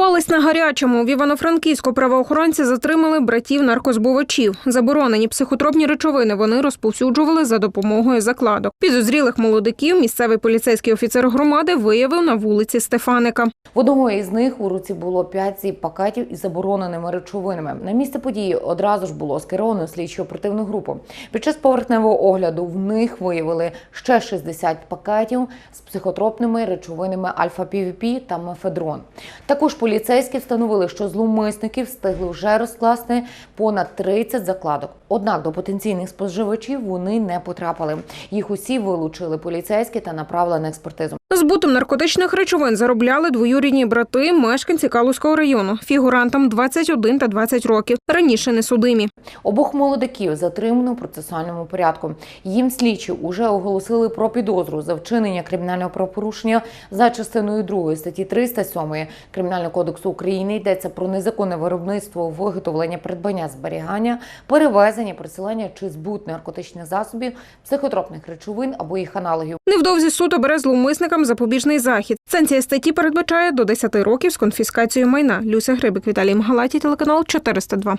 Попались на гарячому. В Івано-Франківську правоохоронці затримали братів наркозбувачів. Заборонені психотропні речовини вони розповсюджували за допомогою закладок. Підозрілих молодиків місцевий поліцейський офіцер громади виявив на вулиці Стефаника. В одного із них у руці було 5 зіп пакетів із забороненими речовинами. На місце події одразу ж було скеровано слідчо оперативну групу. Під час поверхневого огляду в них виявили ще 60 пакетів з психотропними речовинами альфа-півпі та мефедрон. Також поліцейські встановили, що зловмисники встигли вже розкласти понад 30 закладок. Однак до потенційних споживачів вони не потрапили. Їх усі вилучили поліцейські та направили на експертизу. Збутом наркотичних речовин заробляли двоюрідні брати, мешканці Калузького району. Фігурантам 21 та 20 років. Раніше не судимі. Обох молодиків затримано в процесуальному порядку. Їм слідчі уже оголосили про підозру за вчинення кримінального правопорушення за частиною 2 статті 307 Кримінального кодексу України. Йдеться про незаконне виробництво, виготовлення, придбання, зберігання, перевезення, присилання чи збут наркотичних засобів, психотропних речовин або їх аналогів. Невдовзі суд обере зловмисникам запобіжний захід. Санкція статті передбачає до 10 років з конфіскацією майна. Люся Грибик, Віталій Мгалаті, телеканал 402.